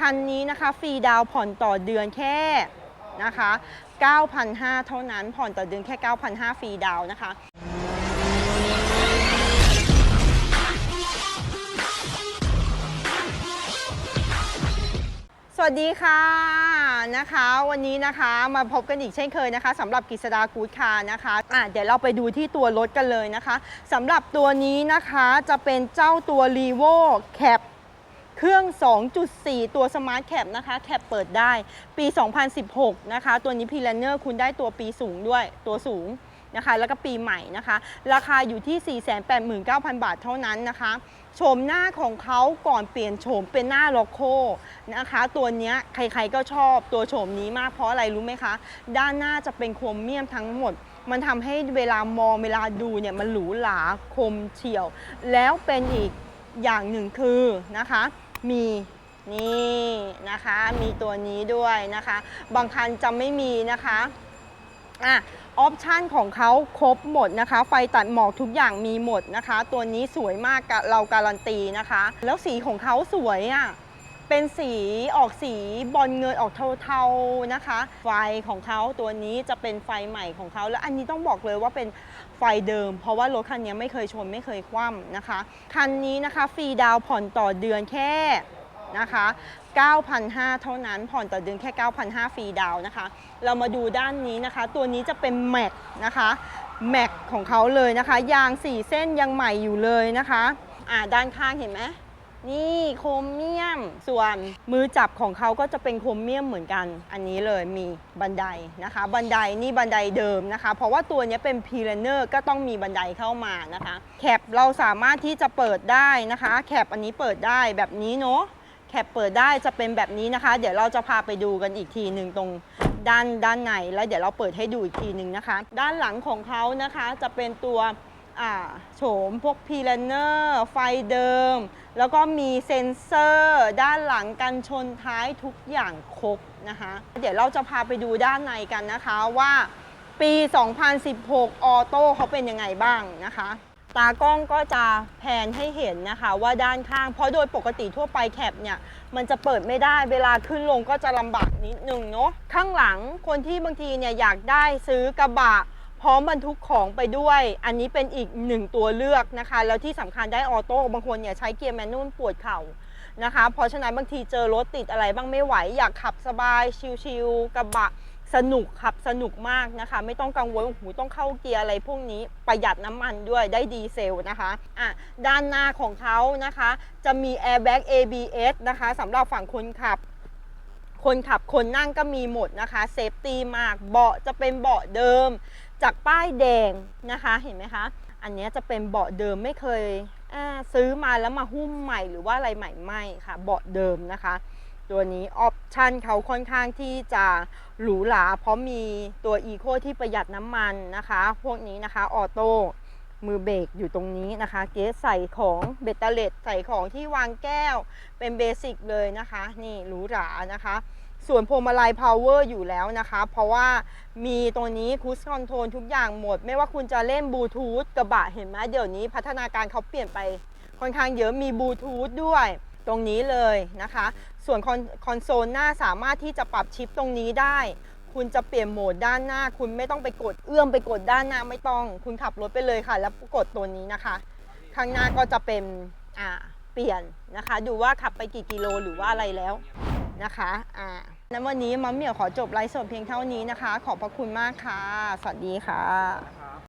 คันนี้นะคะฟรีดาวผ่อนต่อเดือนแค่นะคะ9,500 เท่านั้นผ่อนต่อเดือนแค่ 9,500 ฟรีดาวนะคะสวัสดีค่ะนะคะวันนี้นะคะมาพบกันอีกเช่นเคยนะคะสำหรับกฤษดากูดคาร์นะคะอะเดี๋ยวเราไปดูที่ตัวรถกันเลยนะคะสำหรับตัวนี้นะคะจะเป็นเจ้าตัว r e v o Cap เครื่อง 2.4 ตัว Smart Cap นะคะ แคปเปิดได้ปี 2016 นะคะ ตัวนี้ p l a n n e r คุณได้ตัวปีสูงด้วยตัวสูงนะคะ แล้วก็ปีใหม่นะคะ ราคาอยู่ที่ 489,000 บาทเท่านั้นนะคะโฉมหน้าของเขาก่อนเปลี่ยนโฉมเป็นหน้าโล็อกโคนะคะ ตัวนี้ใครๆก็ชอบตัวโฉมนี้มากเพราะอะไรรู้ไหมคะ ด้านหน้าจะเป็นโครเมียมทั้งหมด มันทำให้เวลามองเวลาดูเนี่ยมันหรูหราคมเฉียว แล้วเป็นอีกอย่างหนึ่งคือนะคะ มีนี่นะคะมีตัวนี้ด้วยนะคะ บางคันจะไม่มีนะคะอะออปชันของเขาครบหมดนะคะ ไฟตัดหมอกทุกอย่างมีหมดนะคะ ตัวนี้สวยมากเราการันตีนะคะ แล้วสีของเขาสวยอะ เป็นสีออกสีบอลเงินออกเทาๆนะคะ ไฟของเขาตัวนี้จะเป็นไฟใหม่ของเขาแล้วอันนี้ต้องบอกเลยว่าเป็นไฟเดิม เพราะว่ารถคันนี้ไม่เคยชนไม่เคยคว่ำนะคะ คันนี้นะคะฟรีดาวผ่อนต่อเดือนแค่นะคะ9,500 เท่านั้น ผ่อนต่อเดือนแค่ 9,500 ฟรีดาวน์นะคะ เรามาดูด้านนี้นะคะ ตัวนี้จะเป็นแม็กนะคะแม็กของเขาเลยนะคะ ยาง 4 เส้นยังใหม่อยู่เลยนะคะ อ่าด้านข้างเห็นไหม นี่โครเมียม ส่วนมือจับของเขาก็จะเป็นโครเมียมเหมือนกัน อันนี้เลยมีบันไดนะคะ บันไดนี่บันไดเดิมนะคะ เพราะว่าตัวนี้เป็นพีเรเนอร์ก็ต้องมีบันไดเข้ามานะคะแคปเราสามารถที่จะเปิดได้นะคะแคปอันนี้เปิดได้แบบนี้เนาะแคปเปิดได้จะเป็นแบบนี้นะคะ เดี๋ยวเราจะพาไปดูกันอีกทีหนึ่งตรงด้านด้านในแล้วเดี๋ยวเราเปิดให้ดูอีกทีหนึ่งนะคะ ด้านหลังของเขานะคะจะเป็นตัว โฉมพวกพีแลนเนอร์ไฟเดิม แล้วก็มีเซ็นเซอร์ด้านหลังกันชนท้ายทุกอย่างครบนะคะ เดี๋ยวเราจะพาไปดูด้านในกันนะคะว่าปี 2016 ออโต้เขาเป็นยังไงบ้างนะคะ ตากล้องก็จะแพนให้เห็นนะคะว่าด้านข้าง เพราะโดยปกติทั่วไปแคปเนี่ย มันจะเปิดไม่ได้เวลาขึ้นลงก็จะลำบากนิดนึงเนาะข้างหลังคนที่บางทีเนี่ยอยากได้ซื้อกระบะ พร้อมบรรทุกของไปด้วย อันนี้เป็นอีกหนึ่งตัวเลือกนะคะ แล้วที่สำคัญได้ออโต้บางคนเนี่ยใช้เกียร์แมนนวลปวดเข่านะคะ เพราะฉะนั้นบางทีเจอรถติดอะไรบ้างไม่ไหว อยากขับสบายชิลๆกระบะสนุกขับสนุกมากนะคะ ไม่ต้องกังวลโอ้โหต้องเข้าเกียร์อะไรพวกนี้ประหยัดน้ำมันด้วยได้ดีเซลนะคะอะด้านหน้าของเขานะคะ จะมี airbag ABS นะคะสำหรับฝั่งคนขับ คนขับคนนั่งก็มีหมดนะคะเซฟตี้มากเบาะจะเป็นเบาะเดิม จากป้ายแดงนะคะเห็นไหมคะอันนี้จะเป็นเบาะเดิมไม่เคยซื้อมาแล้วมาหุ้มใหม่หรือว่าอะไรใหม่ไม่ค่ะ เบาะเดิมนะคะ ตัวนี้ออปชันเขาค่อนข้างที่จะหรูหราเพราะมีตัวอีโคที่ประหยัดน้ำมันนะคะ พวกนี้นะคะออโต้มือเบรกอยู่ตรงนี้นะคะ เกสใส่ของเบตเตอร์เลตใส่ของที่วางแก้วเป็นเบสิกเลยนะคะ นี่หรูหรานะคะ ส่วนพวงมาลัยพาวเวอร์อยู่แล้วนะคะ เพราะว่ามีตัวนี้คูสคอนโทรลทุกอย่างหมด ไม่ว่าคุณจะเล่นบลูทูธกระบะเห็นไหมเดี๋ยวนี้พัฒนาการเขาเปลี่ยนไปค่อนข้างเยอะมีบลูทูธด้วยตรงนี้เลยนะคะ ส่วนคอนโซลหน้าสามารถที่จะปรับชิปตรงนี้ได้ คุณจะเปลี่ยนโหมดด้านหน้า คุณไม่ต้องไปกดเอื้อมไปกดด้านหน้าไม่ต้อง คุณขับรถไปเลยค่ะ แล้วกดตัวนี้นะคะ ข้างหน้าก็จะเป็นอ่าเปลี่ยนนะคะ ดูว่าขับไปกี่กิโลหรือว่าอะไรแล้ว นะคะอ่าแล้ววันนี้มัมเหมียวขอจบไลฟ์สดเพียงเท่านี้นะคะ ขอบพระคุณมากค่ะ สวัสดีค่ะ